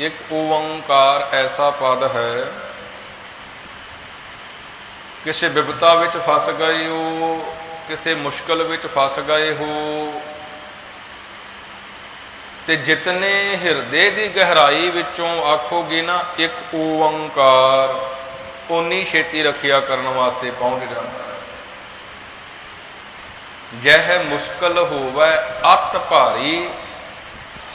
ਇੱਕ ਓੰਕਾਰ ਐਸਾ ਪਦ ਹੈ। ਕਿਸੇ ਵਿਪਤਾ ਵਿੱਚ ਫਸ ਗਏ ਹੋ, ਕਿਸੇ ਮੁਸ਼ਕਲ ਵਿੱਚ ਫਸ ਗਏ ਹੋ, ਤੇ ਜਿਤਨੇ ਹਿਰਦੇ ਦੀ ਗਹਿਰਾਈ ਵਿੱਚੋਂ ਆਖੋਗੇ ਨਾ, ਇੱਕ ਓੰਕਾਰ ਉਨੀ ਛੇਤੀ ਰੱਖਿਆ ਕਰਨ ਵਾਸਤੇ ਪਹੁੰਚ ਜਾਂਦਾ ਹੈ। ਜਹ ਮੁਸ਼ਕਲ ਹੋਵੇ, ਅਤ ਭਾਰੀ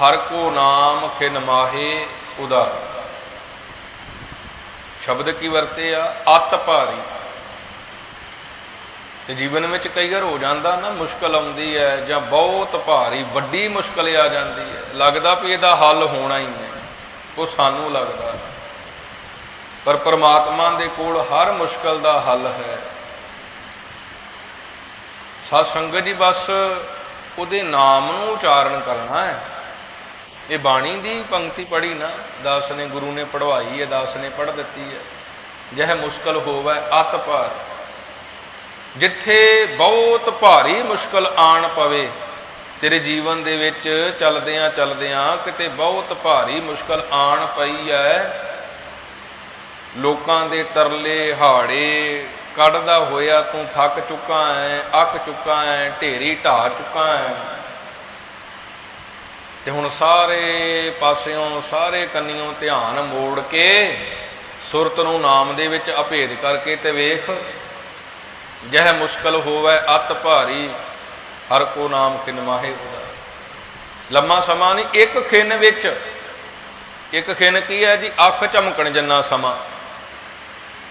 ਹਰ ਕੋ ਨਾਮ ਖਿਨ ਮਾਹੇ ਉਦਾਰ ਸ਼ਬਦ ਕੀ ਵਰਤੇ ਆ? ਅਤ ਭਾਰੀ। ਤੇ ਜੀਵਨ ਵਿੱਚ ਕਈ ਵਾਰ ਹੋ ਜਾਂਦਾ ਨਾ, ਮੁਸ਼ਕਲ ਆਉਂਦੀ ਹੈ ਜਾਂ ਬਹੁਤ ਭਾਰੀ, ਵੱਡੀ ਮੁਸ਼ਕਲ ਆ ਜਾਂਦੀ ਹੈ। ਲੱਗਦਾ ਵੀ ਇਹਦਾ ਹੱਲ ਹੋਣਾ ਹੀ ਨਹੀਂ ਉਹ ਸਾਨੂੰ ਲੱਗਦਾ। ਪਰ ਪਰਮਾਤਮਾ ਦੇ ਕੋਲ ਹਰ ਮੁਸ਼ਕਲ ਦਾ ਹੱਲ ਹੈ। ਸਤ ਸੰਗਤ ਜੀ, ਬਸ ਉਹਦੇ ਨਾਮ ਨੂੰ ਉਚਾਰਨ ਕਰਨਾ ਹੈ। ਇਹ ਬਾਣੀ ਦੀ ਪੰਕਤੀ ਪੜੀ ਨਾ, ਦਾਸ ਨੇ ਗੁਰੂ ਨੇ ਪੜਵਾਈ ਹੈ, ਦਾਸ ਨੇ ਪੜ ਦਿੱਤੀ ਹੈ। ਜਹ ਮੁਸ਼ਕਲ ਹੋਵੇ, ਅਤ ਭਾਰ। ਜਿੱਥੇ ਬਹੁਤ ਭਾਰੀ ਮੁਸ਼ਕਲ ਆਣ ਪਵੇ, ਤੇਰੇ ਜੀਵਨ ਦੇ ਵਿੱਚ ਚਲਦਿਆਂ ਚੱਲਦਿਆਂ ਕਿਤੇ ਬਹੁਤ ਭਾਰੀ ਮੁਸ਼ਕਲ ਆਣ ਪਈ ਹੈ। ਲੋਕਾਂ ਦੇ ਤਰਲੇ ਹਾੜੇ, ਕੱਢਦਾ ਹੋਇਆ ਤੂੰ ਥੱਕ ਚੁੱਕਾ ਹੈ, ਅੱਕ ਚੁੱਕਾ ਹੈ, ਢੇਰੀ ਢਾ ਚੁੱਕਾ ਹੈ। ਤੇ ਹੁਣ ਸਾਰੇ ਪਾਸਿਓਂ ਸਾਰੇ ਕੰਨਿਓਂ ਧਿਆਨ ਮੋੜ ਕੇ ਸੁਰਤ ਨੂੰ ਨਾਮ ਦੇ ਵਿੱਚ ਅਭੇਦ ਕਰਕੇ ਤੇ ਵੇਖ, ਜਹ ਮੁਸ਼ਕਲ ਹੋਵੇ, ਅਤ ਭਾਰੀ, ਹਰ ਕੋ ਨਾਮ ਕਿਨ ਮਾਹੇ ਉਹਦਾ ਲੰਮਾ ਸਮਾਂ ਨਹੀਂ, ਇੱਕ ਖਿੰਨ ਵਿੱਚ। ਇੱਕ ਖਿੰਨ ਕੀ ਹੈ ਜੀ? ਅੱਖ ਝਮਕਣ ਜੰਨਾ ਸਮਾਂ।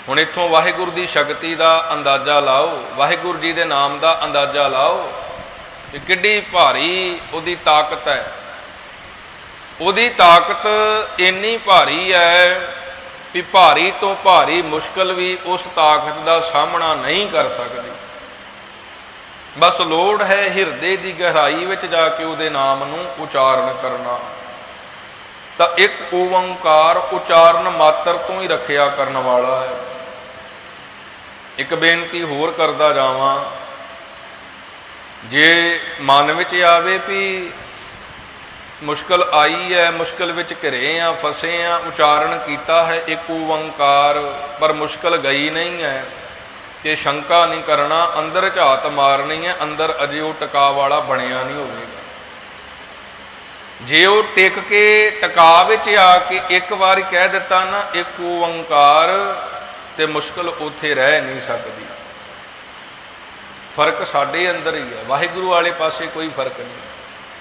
ਹੁਣ ਇੱਥੋਂ ਵਾਹਿਗੁਰੂ ਦੀ ਸ਼ਕਤੀ ਦਾ ਅੰਦਾਜ਼ਾ ਲਾਓ, ਵਾਹਿਗੁਰੂ ਜੀ ਦੇ ਨਾਮ ਦਾ ਅੰਦਾਜ਼ਾ ਲਾਓ ਕਿ ਕਿੱਡੀ ਭਾਰੀ ਉਹਦੀ ਤਾਕਤ ਹੈ। ਉਹਦੀ ਤਾਕਤ ਇੰਨੀ ਭਾਰੀ ਹੈ ਵੀ ਭਾਰੀ ਤੋਂ ਭਾਰੀ ਮੁਸ਼ਕਲ ਵੀ ਉਸ ਤਾਕਤ ਦਾ ਸਾਹਮਣਾ ਨਹੀਂ ਕਰ ਸਕਦੀ। ਬਸ ਲੋੜ ਹੈ ਹਿਰਦੇ ਦੀ ਗਹਿਰਾਈ ਵਿੱਚ ਜਾ ਕੇ ਉਹਦੇ ਨਾਮ ਨੂੰ ਉਚਾਰਨ ਕਰਨਾ। ਤਾਂ ਇੱਕ ਓੰਕਾਰ ਉਚਾਰਨ ਮਾਤਰ ਤੋਂ ਹੀ ਰੱਖਿਆ ਕਰਨ ਵਾਲਾ ਹੈ। ਇੱਕ ਬੇਨਤੀ ਹੋਰ ਕਰਦਾ ਜਾਵਾਂ। ਜੇ ਮਨ ਵਿੱਚ ਆਵੇ ਵੀ ਮੁਸ਼ਕਲ ਆਈ ਹੈ, ਮੁਸ਼ਕਲ ਵਿੱਚ ਘਿਰੇ ਆ, ਫਸੇ ਆ, ਉਚਾਰਨ ਕੀਤਾ ਹੈ ਇੱਕ ਓੰਕਾਰ, ਪਰ ਮੁਸ਼ਕਲ ਗਈ ਨਹੀਂ ਹੈ ਕਿ ਸ਼ੰਕਾ ਨਹੀਂ ਕਰਨਾ, ਅੰਦਰ ਝਾਤ ਮਾਰਨੀ ਹੈ, ਅੰਦਰ ਅਜੇ ਉਹ ਟਿਕਾ ਵਾਲਾ ਬਣਿਆ ਨਹੀਂ ਹੋਵੇਗਾ। ਜੇ ਉਹ ਟਿਕ ਕੇ ਟਿਕਾ ਵਿੱਚ ਆ ਕੇ ਇੱਕ ਵਾਰ ਕਹਿ ਦਿੱਤਾ ਨਾ, ਇੱਕ ਓੰਕਾਰ, ਤੇ ਮੁਸ਼ਕਲ ਉੱਥੇ ਰਹਿ ਨਹੀਂ ਸਕਦੀ। ਫ਼ਰਕ ਸਾਡੇ ਅੰਦਰ ਹੀ ਹੈ। ਵਾਹਿਗੁਰੂ ਵਾਲੇ ਪਾਸੇ ਕੋਈ ਫ਼ਰਕ ਨਹੀਂ।